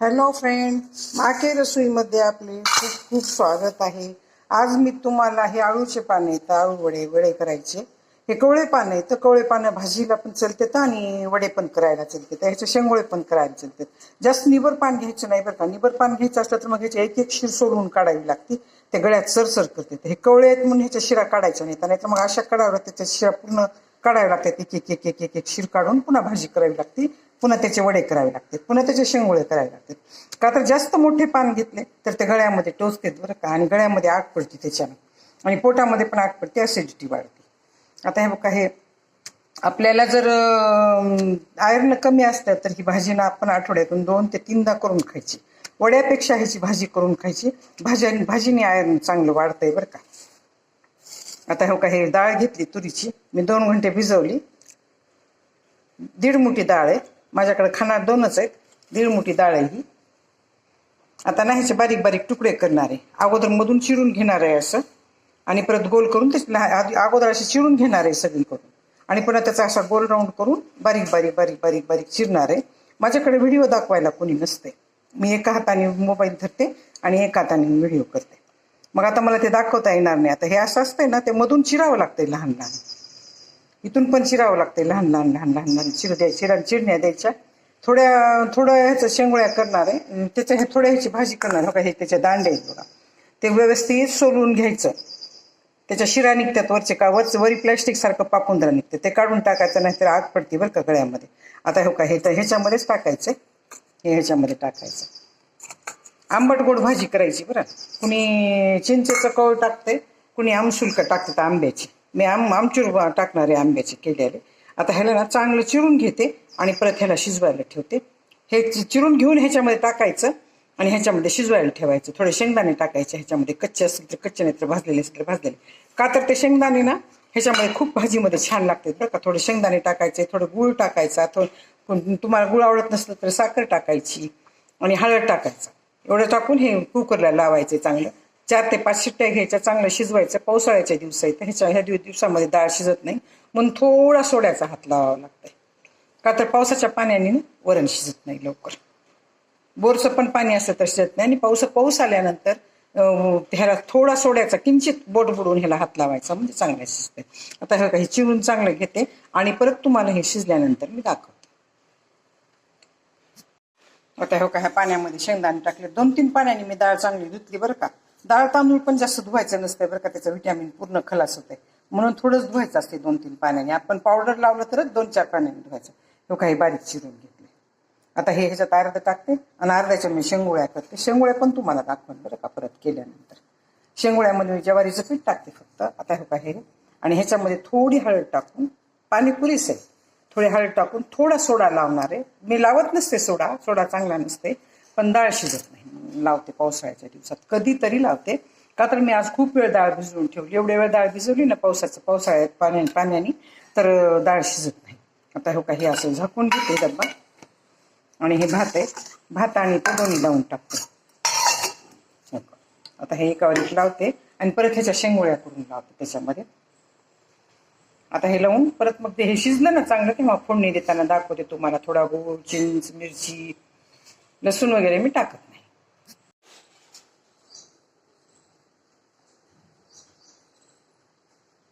Hello friend माके रसोईमध्ये आपले खूप खूप स्वागत आहे. आज मी तुम्हाला हे आळूचे पाने आहेत आळू वडे वडे करायचे. हे कवळे पानं आहे तर कवळे पानं भाजीला पण चलतात आणि वडे पण करायला चलतात. ह्याचे शेंगोळे पण करायला चलतात. जास्त निबर पान घ्यायचं नाही बरं का. निबर पान घ्यायचं असलं तर मग ह्याची एक एक शिर सोडून काढावी लागते. ते गळ्यात सरसर करते हे कवळे आहेत म्हणून ह्याच्या शिरा काढायच्या नाही तर मग अशा काढाव्या त्याच्या शिरा पूर्ण काढाव्या लागतात. एक एक एक एक एक एक शिर काढून पुन्हा भाजी करावी लागते. पुन्हा त्याचे वडे करावे लागतात पुन्हा त्याचे शेंगोळे करावे लागतात का तर जास्त मोठे पान घेतले तर ते गळ्यामध्ये टोचतेत बरं का? आणि गळ्यामध्ये आग पडते त्याच्यानं. आणि पोटामध्ये पण आग पडते ॲसिडिटी वाढते. आता हे बघा हे आपल्याला जर आयर्न कमी असतं तर ही भाजी ना आपण आठवड्यातून दोन ते तीनदा करून खायची. वड्यापेक्षा ह्याची भाजी करून खायची. भाज्या भाजीने आयर्न चांगलं वाढतंय बरं का? आता हे का हे डाळ घेतली तुरीची. मी दोन घंटे भिजवली. दीड मुठी डाळ आहे. माझ्याकडे खाणार दोनच आहेत. दीड मुठी डाळ आहे ही. आता ना ह्याचे बारीक बारीक तुकडे करणार आहे. अगोदर मधून चिरून घेणार आहे असं. आणि परत गोल करून ते लहा- आधी अगोदर असे चिरून घेणार आहे सगळीकडून. आणि पुन्हा त्याचा असा गोल राऊंड करून बारीक बारीक बारीक बारीक बारीक चिरणार आहे. माझ्याकडे व्हिडिओ दाखवायला कोणी नसते मी एका हाताने मोबाईल धरते आणि एका हाताने व्हिडिओ करते. मग आता मला ते दाखवता येणार नाही. आता हे असं असतंय ना ते मधून चिरावं लागतंय लहान लहान. इथून पण चिरावं लागते लहान लहान लहान लहान लहान चिर द्या चिरा चिरण्या द्यायच्या. थोड्या थोड्या ह्याचं शेंगोळ्या करणार आहे. त्याच्या हे थोड्या ह्याची भाजी करणार हो का हे त्याच्या दांडे आहेत बघा. ते व्यवस्थित सोलून घ्यायचं. त्याच्या शिरा निघतात वरचे का वरच वरी प्लॅस्टिक सारखं पापुंद्रा निघतं. ते काढून टाकायचं नाही तर आग पडते बरं का गळ्यामध्ये. आता हो का हे तर ह्याच्यामध्येच टाकायचं हे ह्याच्यामध्ये टाकायचं. आंबट गोड भाजी करायची बरं. कुणी चिंचेचं कळ टाकते कुणी आमसुलकं टाकतात आंब्याची. मी आम आमचूर टाकणारे आंब्याचे केलेले आता ह्याला ना चांगलं चिरून घेते आणि परत ह्याला शिजवायला ठेवते. हे चिरून घेऊन ह्याच्यामध्ये टाकायचं आणि ह्याच्यामध्ये शिजवायला ठेवायचं. थोडे शेंगदाणे टाकायचे ह्याच्यामध्ये कच्चे असतील तर कच्चे नाही तर भाजलेले असतील तर भाजलेले. का तर ते शेंगदाणे ना ह्याच्यामध्ये खूप भाजीमध्ये छान लागते बरं का. थोडे शेंगदाणे टाकायचे थोडं गुळ टाकायचा थोडं तुम्हाला गुळ आवडत नसलं तर साखर टाकायची आणि हळद टाकायचं. एवढं टाकून हे कुकरला लावायचे चांगलं. चार ते पाच शिट्ट्या घ्यायच्या चांगलं शिजवायचं पावसाळ्याच्या दिवस आहे ह्याच्या ह्या दिवसामध्ये डाळ शिजत नाही. म्हणून थोडा सोड्याचा हात लावावा लागतंय. का तर पावसाच्या पाण्याने वरण शिजत नाही लवकर. बोरचं पण पाणी असलं तर शिजत नाही. आणि पाऊस पाऊस आल्यानंतर ह्याला थोडा सोड्याचा किंचित बोट बुडवून ह्याला हात लावायचा. म्हणजे चांगलं शिजते आता हे काही चिरून चांगलं घेते. आणि परत तुम्हाला हे शिजल्यानंतर मी दाखवते. आता हो का ह्या पाण्यामध्ये शेंगदाणे टाकले. दोन तीन पाण्याने मी डाळ चांगली धुतली बरं का. डाळ तांदूळ पण जास्त धुवायचं नसतंय बरं का त्याचं व्हिटॅमिन पूर्ण खलास होते म्हणून थोडंच धुवायचं असते दोन तीन पाण्याने. आपण पावडर लावलं तरच दोन चार पाण्याने धुवायचं. तो काही बारीक चिरून घेतले आता हे ह्याच्यात अर्ध टाकते आणि अर्ध्याच्या मी शेंगोळ्या करते. शेंगोळ्या पण तुम्हाला दाखवून बरं का परत केल्यानंतर. शेंगोळ्यामध्ये मी ज्वारीचं पीठ टाकते फक्त आता हे का हे. आणि ह्याच्यामध्ये थोडी हळद टाकून पाणी पुरेस आहे थोडी हळद टाकून थोडा सोडा लावणार आहे. मी लावत नसते सोडा सोडा चांगला नसते पण डाळ शिजत नाही. लावते पावसाळ्याच्या दिवसात. कधीतरी लावते. का तर मी आज खूप वेळ डाळ भिजवून ठेवली. एवढ्या वेळ डाळ भिजवली ना पावसाचं पावसाळ्यात पाण्या पाण्याने तर डाळ शिजत नाही. आता हो काही असं झाकून घेते डब्बा आणि हे भात आहे. भात आणि ते दोन्ही लावून टाकते. हो आता हे एकावर एक लावते आणि परत ह्याच्या शेंगोळ्या करून लावते त्याच्यामध्ये. आता हे लावून परत मग ते हे शिजलं ना चांगलं तेव्हा फोडणी देताना दाखवते तुम्हाला. थोडा गूळ चिंच मिरची लसूण वगैरे मी टाकत नाही.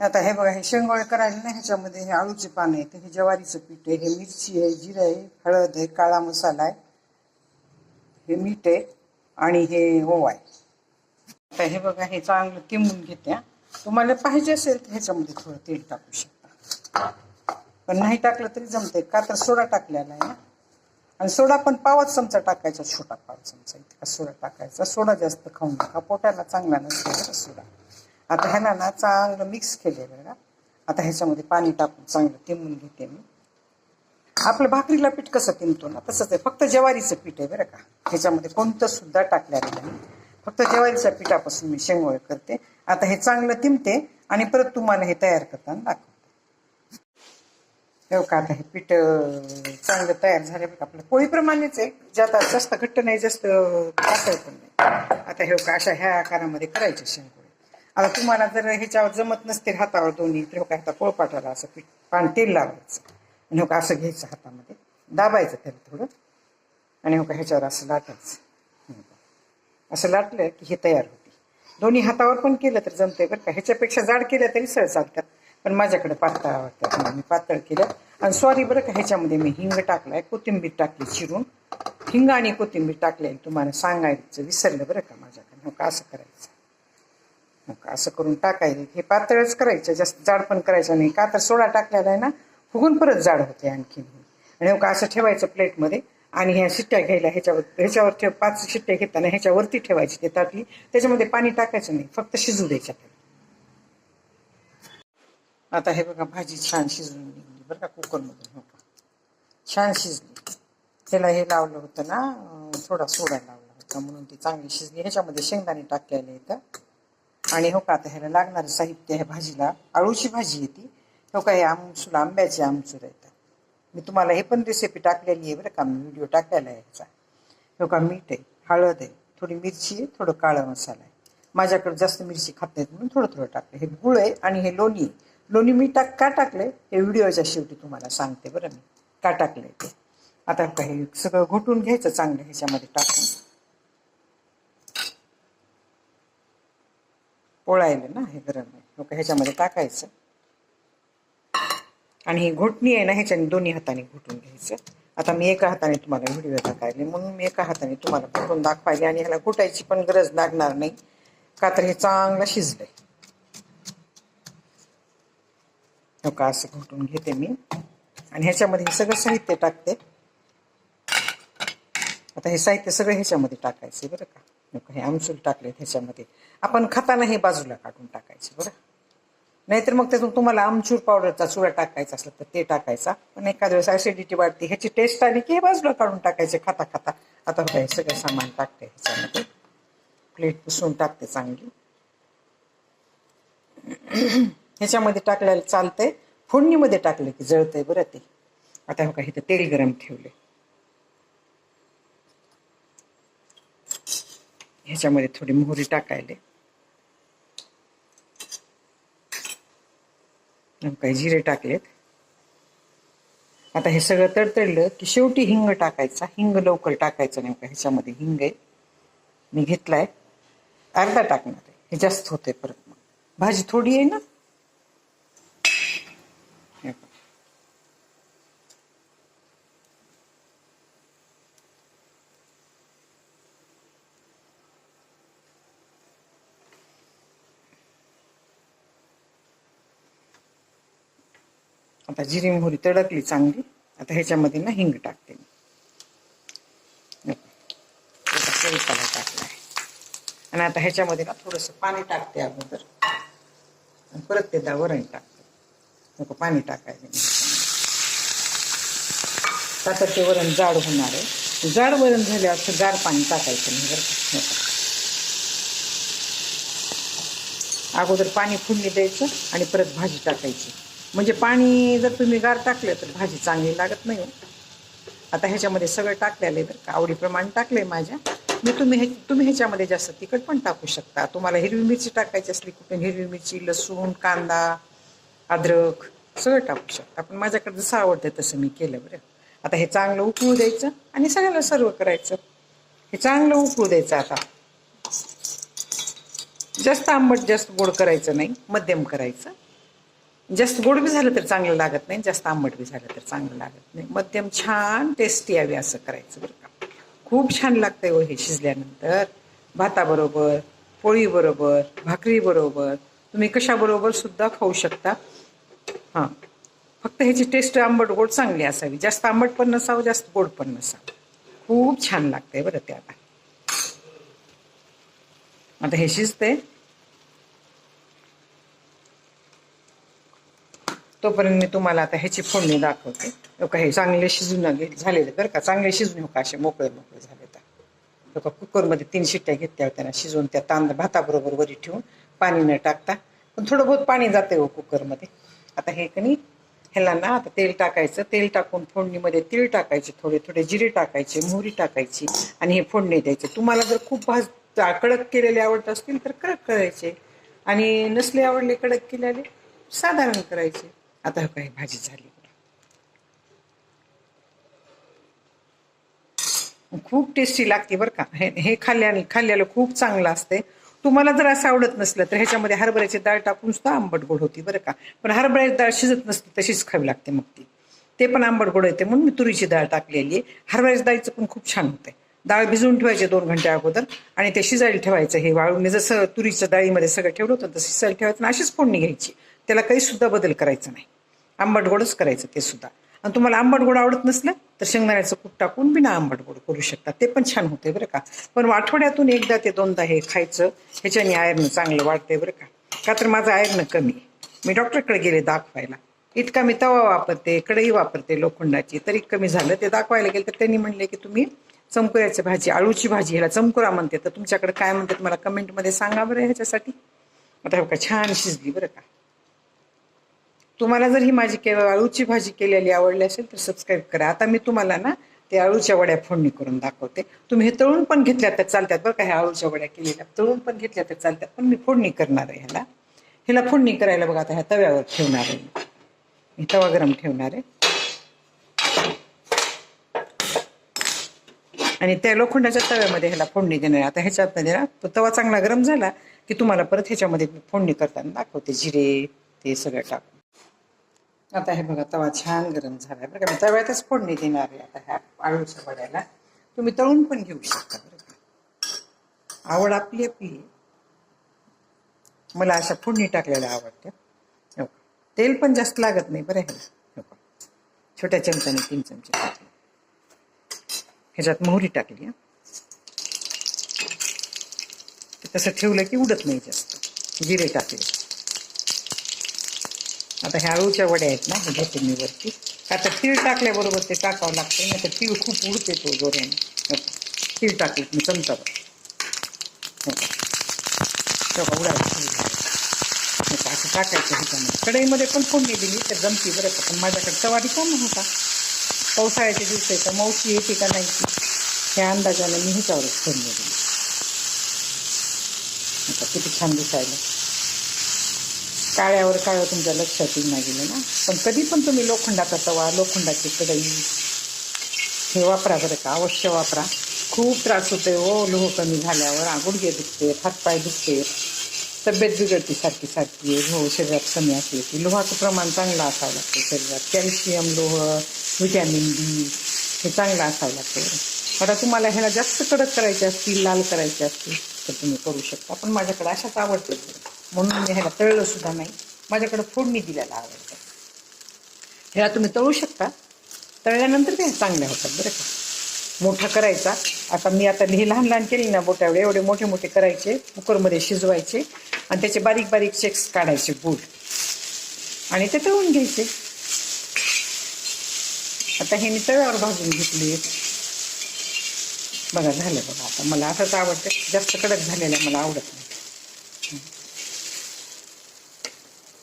आता हे बघा हे शेंगोळे करायला ना ह्याच्यामध्ये हे आळूचे पान आहे हे ज्वारीचं पीठ आहे हे मिरची आहे जिरं आहे हळद आहे काळा मसाला आहे हे मीठ आहे आणि हे ओवा आहे. आता हे बघा हे चांगलं किंबून घेते तुम्हाला पाहिजे असेल तर ह्याच्यामध्ये थोडं तेल टाकू शकता. पण नाही टाकलं तरी जमते का तर सोडा टाकलेला आहे ना आणि सोडा पण पावच चमचा टाकायचा छोटा पाव चमचा इतका सोडा टाकायचा. सोडा जास्त खाऊ नका पोटाला चांगला नसतो सोडा. आता ह्याला ना चांगलं मिक्स केलेलं ना. आता ह्याच्यामध्ये पाणी टाकून चांगलं तिंबून घेते मी. आपलं भाकरीला पीठ कसं तिंबतो ना तसंच आहे. फक्त ज्वारीचं पीठ आहे बरं का. ह्याच्यामध्ये कोणतं सुद्धा टाकलेलं नाही. फक्त ज्वारीच्या पिठापासून मी शेंगोळ करते. आता हे चांगलं तिंबते आणि परत तुम्हाला हे तयार करताना दाखवते. हे का आता हे पीठ चांगलं तयार झालं बघा. आपलं पोळीप्रमाणेच आहे. ज्यात जास्त घट्ट नाही जास्त पातळ पण नाही. आता हे का अशा ह्या आकारामध्ये करायचे शेंगोळ. आता तुम्हाला जर ह्याच्यावर जमत नसतील हातावर दोन्ही तर हो का आता पोळपाटाला असं पीठ पान तेल लावायचं. आणि हो का असं घ्यायचं हातामध्ये. दाबायचं त्याला थोडं. आणि हो का ह्याच्यावर असं लाटायचं. असं लाटलं की हे तयार होते. दोन्ही हातावर पण केलं तर जमतंय बरं का. ह्याच्यापेक्षा जाड केलं तरी सळ चालतात पण माझ्याकडे पातळ आवडतात म्हणून मी पातळ केलं. आणि सॉरी बरं का ह्याच्यामध्ये मी हिंग टाकलाय. कोथिंबीर टाकली चिरून. हिंग आणि कोथिंबीर टाकलेली तुम्हाला सांगायचं विसरलं बरं का माझ्याकडे. हो का असं करायचं. मग असं करून टाकायचं हे पातळच करायचं जास्त जाड पण करायचं नाही. का तर सोडा टाकलेला आहे ना फुगून परत जाड होते आणखीन. आणि का असं ठेवायचं प्लेटमध्ये आणि ह्या शिट्ट्या घ्यायला ह्याच्यावर ह्याच्यावर ठेव पाच शिट्ट्या घेताना ह्याच्यावरती ठेवायची ते ताटली. त्याच्यामध्ये पाणी टाकायचं नाही फक्त शिजू द्यायच्या त्याला. आता हे बघा भाजी छान शिजून निघली बरं का कुकरमधून. हो छान शिजली. त्याला हे लावलं होतं ना थोडा सोडा लावला होता म्हणून ती चांगली शिजली. ह्याच्यामध्ये शेंगदाणे टाकलेले आहेत. आणि हो का आता ह्याला लागणारं साहित्य ह्या भाजीला आळूची भाजी येते हो का हे आमसूल आंब्याचे आमचूर येतं मी तुम्हाला हे पण रेसिपी टाकलेली आहे बरं का मी व्हिडिओ टाकलेला आहे ह्याचा हो का मीठ आहे हळद आहे थोडी मिरची आहे थोडं काळा मसाला आहे. माझ्याकडे जास्त मिरची खात नाहीत म्हणून थोडं थोडं टाकलं हे गुळ आहे आणि हे लोणी आहे. लोणी मी टाक का टाकले हे व्हिडिओच्या शेवटी तुम्हाला सांगते बरं मी. का टाकलंय ते? आता हो का हे सगळं घोटून घ्यायचं चांगलं ह्याच्यामध्ये टाकून. पोळायला ना हे गरम आहे. हो ह्याच्यामध्ये टाकायचं. आणि ही घोटणी आहे ना ह्याच्याने दोन्ही हाताने घोटून घ्यायचं. आता मी एका हाताने तुम्हाला व्हिडिओ दाखवले म्हणून मी एका हाताने तुम्हाला घोटून दाखवायले आणि ह्याला घोटायची पण गरज लागणार नाही. का तर हे चांगलं शिजलंय. हो का असं घोटून घेते मी. आणि ह्याच्यामध्ये हे सगळं साहित्य टाकते. आता हे साहित्य सगळं ह्याच्यामध्ये टाकायचं बरं का. हे आमसूल टाकले ह्याच्यामध्ये आपण खाताना हे बाजूला काढून टाकायचे बरं? नाहीतर मग त्यातून तुम्हाला आमचूर पावडरचा चुरा टाकायचा असला तर ते टाकायचा. पण एखाद्या वेळेस ऍसिडिटी वाढते ह्याची टेस्ट आली की हे बाजूला काढून टाकायचे खाता खाता. आता बघा हे सगळं सामान टाकते ह्याच्यामध्ये. प्लेट पुसून टाकते चांगली. ह्याच्यामध्ये टाकल्याला चालतंय. फोडणीमध्ये टाकलं की जळतंय बरं ते. आता बघा इथं तेल गरम ठेवले ह्याच्यामध्ये थोडी मोहरी टाकायले. काही जिरे टाकलेत. आता हे सगळं तडतडलं की शेवटी हिंग टाकायचा. हिंग लवकर टाकायचं नेमकं ह्याच्यामध्ये हिंग आहे. मी घेतलाय. अर्धा टाकणार आहे. हे जास्त होते परत मग. भाजी थोडी आहे ना? आता जिरी मोहरी तडकली चांगली. आता ह्याच्यामध्ये ना हिंग टाकते मी. टाकला आहे. आणि आता ह्याच्यामध्ये ना थोडंसं पाणी टाकते अगोदर. आणि परत ते दा वरण टाकते. नको पाणी टाकायचं आता ते वरण जाड होणार आहे. जाड वरण झाल्यावर असं जाड पाणी टाकायचं नाही बरं अगोदर पाणी फुडणी द्यायचं आणि परत भाजी टाकायची. म्हणजे पाणी जर तुम्ही गार टाकलं तर भाजी चांगली लागत नाही हो. आता ह्याच्यामध्ये सगळं टाकलेलं आहे बरं का. आवडीप्रमाणे आहे माझ्या. मी तुम्ही हे तुम्ही ह्याच्यामध्ये जास्त तिखट पण टाकू शकता. तुम्हाला हिरवी मिरची टाकायची असली कुठून हिरवी मिरची लसूण कांदा अद्रक सगळं टाकू शकता. पण माझ्याकडे जसं आवडतं तसं मी केलं बरं. आता हे चांगलं उकळू द्यायचं आणि सगळ्याला सर्व करायचं. हे चांगलं उकळू द्यायचं आता. जास्त आंबट जास्त गोड करायचं नाही. मध्यम करायचं. जास्त गोड बी झालं तर चांगलं लागत नाही जास्त आंबट बी झालं तर चांगलं लागत नाही. मध्यम छान टेस्टी यावी असं करायचं बरं का. खूप छान लागतंय हो हे शिजल्यानंतर. भाताबरोबर पोळीबरोबर भाकरीबरोबर. तुम्ही कशाबरोबर सुद्धा खाऊ शकता. हां. फक्त ह्याची टेस्ट आंबट गोड चांगली असावी. जास्त आंबट पण नसावं जास्त गोड पण नसावं. खूप छान लागतंय बरं ते आता. आता हे शिजतंय. तोपर्यंत मी तुम्हाला आता ह्याची फोडणी दाखवते. हो का हे चांगले शिजून झालेले बरं का? चांगले शिजून हो का? असे मोकळे मोकळे झाले तर लोक कुकरमध्ये तीन शिट्ट्या घेतल्या होत्या शिजवून त्या तांद भाताबरोबर वरी ठेवून पाणी न टाकता. पण थोडं बहुत पाणी जाते हो कुकरमध्ये. आता हे कणी ह्याला ना आता तेल टाकायचं. तेल टाकून फोडणीमध्ये तीळ टाकायचे थोडे थोडे जिरे टाकायचे मोहरी टाकायची आणि हे फोडणी द्यायचे. तुम्हाला जर खूप भाज कडक केलेले आवडत असतील तर कडक करायचे. आणि नसले आवडले कडक केलेले साधारण करायचे. आता काही भाजी झाली? खूप टेस्टी लागते बरं का. हे हे खाल्ल्याने खाल्ल्याला खूप चांगलं असते तुम्हाला जर असं आवडत नसलं तर ह्याच्यामध्ये हरभऱ्याची डाळ टाकून सुद्धा आंबट गोड होती बरं का. पण हरभऱ्याची डाळ शिजत नसते तशीच खावी लागते मग ती. ते पण आंबट गोड येते म्हणून मी तुरीची डाळ टाकलेली आहे. हरभऱ्याच्या डाळीचं पण खूप छान होते डाळ भिजवून ठेवायचे दोन घंटे अगोदर आणि ते शिजायला ठेवायचं हे वाळून. जसं तुरीच्या डाळीमध्ये सगळं ठेवलं होतं तसं शिजायला ठेवायचं आणि अशीच फोडणी घ्यायची. त्याला काही सुद्धा बदल करायचा नाही. आंबट गोडच करायचं ते सुद्धा. आणि तुम्हाला आंबट गोड आवडत नसलं तर शेंगदाण्याचं कूट टाकून बिना आंबट गोड करू शकता. ते पण छान होते बरं का. पण आठवड्यातून एकदा ते दोनदा हे खायचं ह्याच्याने आयर्न चांगलं वाढते बरं का. का तर माझं आयर्न कमी आहे. मी डॉक्टरकडे गेले दाखवायला. इतका मी तवा वापरते कढई वापरते लोखंडाची. तरी कमी झालं. ते दाखवायला गेलं तर त्यांनी म्हणले की तुम्ही चमकुऱ्याची भाजी आळूची भाजी ह्याला चमकुरा म्हणते. तर तुमच्याकडे काय म्हणतात मला कमेंटमध्ये सांगा बरं ह्याच्यासाठी. आता का छान शिजली बरं का. तुम्हाला जर ही माझी के आळूची भाजी केलेली आवडली असेल तर सबस्क्राईब करा. आता मी तुम्हाला ना ते आळूच्या वड्या फोडणी करून दाखवते. तुम्ही हे तळून पण घेतल्या तर चालतात बरं का ह्या आळूच्या वड्या केलेल्या. तळून पण घेतल्या तर चालतात. पण मी फोडणी करणार आहे ह्याला. ह्याला फोडणी करायला बघा आता ह्या तव्यावर ठेवणार आहे मी. तवा गरम ठेवणार आहे. आणि त्या लोखंडाच्या तव्यामध्ये ह्याला फोडणी देणार आहे. आता ह्याच्यामध्ये म्हणजे ना तो तवा चांगला गरम झाला की तुम्हाला परत ह्याच्यामध्ये फोडणी करताना दाखवते. जिरे ते सगळं टाकून. आता हे बघा तवा छान गरम झाला आहे बरं का. मी तव्यातच फोडणी देणार आहे आता ह्या आळूच्या वड्याला. तुम्ही तळून पण घेऊ शकता बरं का. आवड आपली आपली मला अशा फोडणी टाकलेल्या आवडत्या. हो तेल पण जास्त लागत नाही बरं ह्याला. छोट्या चमच्याने तीन चमचे टाकले. ह्याच्यात मोहरी टाकली हं. तसं ठेवलं की उडत नाही जास्त. जिरे टाकले. आता ह्या अळूच्या वड्या आहेत ना हे घेते मी वरती. आता तीळ टाकल्याबरोबर ते टाकावं लागतं नाही तर तीळ खूप उडते तो जोऱ्याने. तीळ टाकले मी चमचावर उडायला असं टाकायचं ह्याच्यामध्ये. कढईमध्ये पण फोडणी दिली तर जमती बरं का पण माझ्याकडे तवारी कम होता पावसाळ्याचे दिवस आहे तर मावशी येते का नाही ह्या अंदाजाने मी ह्याच्यावरच फोडणी दिली. आता किती छान दिसायला. काळ्यावर काळं तुमच्या लक्षात येईल ना गेलं ना. पण कधी पण तुम्ही लोखंडाचा तवा लोखंडाची कढई हे वापरा बरं का अवश्य वापरा. खूप त्रास होतोय हो लोह कमी झाल्यावर गुडघे दुखते हातपाय दुखते. तब्येत बिघडते सारखी सारखी लोह शरीरात कमी असले की. लोहाचं प्रमाण चांगलं असावं लागतं शरीरात. कॅल्शियम लोह व्हिटॅमिन डी हे चांगलं असावं लागतं आता तुम्हाला ह्याला जास्त कडक करायचे असतील लाल करायचे असतील तर तुम्ही करू शकता. पण माझ्याकडे अशाच आवडते म्हणून मी ह्याला तळलं सुद्धा नाही. माझ्याकडं फोडणी दिल्याला आवडतं. ह्याला तुम्ही तळू शकता. तळल्यानंतर ते चांगल्या होतात बरं का. मोठा करायचा. आता मी आता हे लहान लहान केली ना बोटावळे एवढे मोठे मोठे करायचे. कुकरमध्ये शिजवायचे. आणि त्याचे बारीक बारीक चेक्स काढायचे गुड आणि ते तळून घ्यायचे. आता हे मी तव्यावर भाजून घेतली. बघा झालं बघा. आता मला असंच आवडतं. जास्त कडक झालेलं मला आवडत नाही.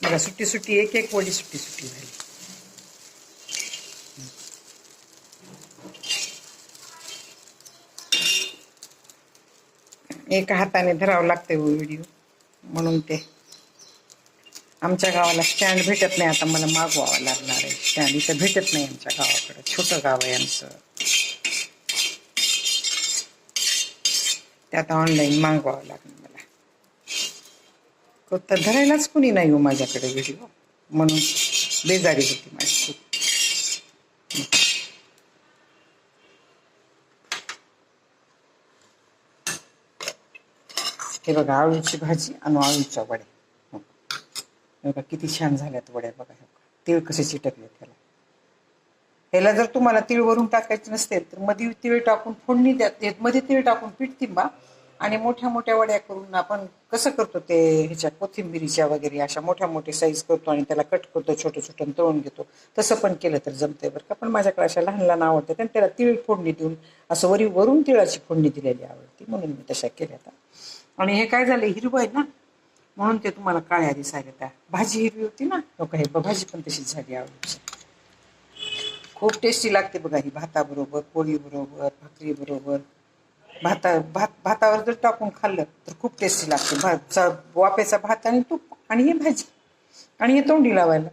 बघा सुट्टी सुट्टी एक एक वडी सुट्टी सुट्टी झाली. एका हाताने धरावं लागते व्हिडिओ हो म्हणून ते. आमच्या गावाला स्टँड भेटत नाही आता मला मागवावं लागणार आहे. स्टँड इथं भेटत नाही आमच्या गावाकडं. छोटं गाव आहे आमचं. ते आता ऑनलाईन मागवावं लागणार. मला तर धरायलाच कुणी नाही हो माझ्याकडे व्हिडिओ म्हणून बेजारी होती माझी. खूप हे बघा आळूची भाजी आणि आळूच्या वड्या बघा किती छान झाल्यात वड्या बघा हे तीळ कसे चिटकले त्याला. ह्याला जर तुम्हाला तीळ वरून टाकायचे नसतील तर मध्ये तीळ टाकून फोडणी द्या ते मध्ये तीळ टाकून पीठ तिंबा आणि मोठ्या मोठ्या वड्या करून आपण कसं करतो ते ह्याच्या कोथिंबिरीच्या वगैरे अशा मोठ्या मोठ्या साईज करतो आणि त्याला कट करतो छोटं छोटं तळून घेतो. तसं पण केलं तर जमतंय बरं का. पण माझ्याकडे अशा लहान लहान आवडतात आणि त्याला तिळ फोडणी देऊन असं वरी वरून तिळाची फोडणी दिलेली आवडते. म्हणून मी तशा केल्या आता. आणि हे काय झालं? हिरवं आहे ना? म्हणून ते तुम्हाला काळ्या दिसायला त्या भाजी हिरवी होती ना? हो लोक हे भाजी पण तशीच झाली आवडीची. खूप टेस्टी लागते बघा ही भाताबरोबर पोळी बरोबर भाकरी बरोबर भाता भात भातावर जर टाकून खाल्लं तर खूप टेस्टी लागते. भात वाफ्याचा भात आणि तूप आणि ही भाजी आणि हे तोंडी लावायला.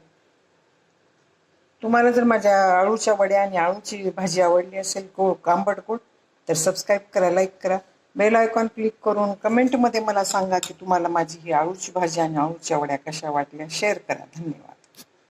तुम्हाला जर माझ्या आळूच्या वड्या आणि आळूची भाजी आवडली असेल गोड आंबट गोड तर सबस्क्राईब करा लाईक करा. बेल आयकॉन क्लिक करून कमेंटमध्ये मला सांगा की तुम्हाला माझी ही आळूची भाजी आणि आळूच्या वड्या कशा वाटल्या. शेअर करा. धन्यवाद.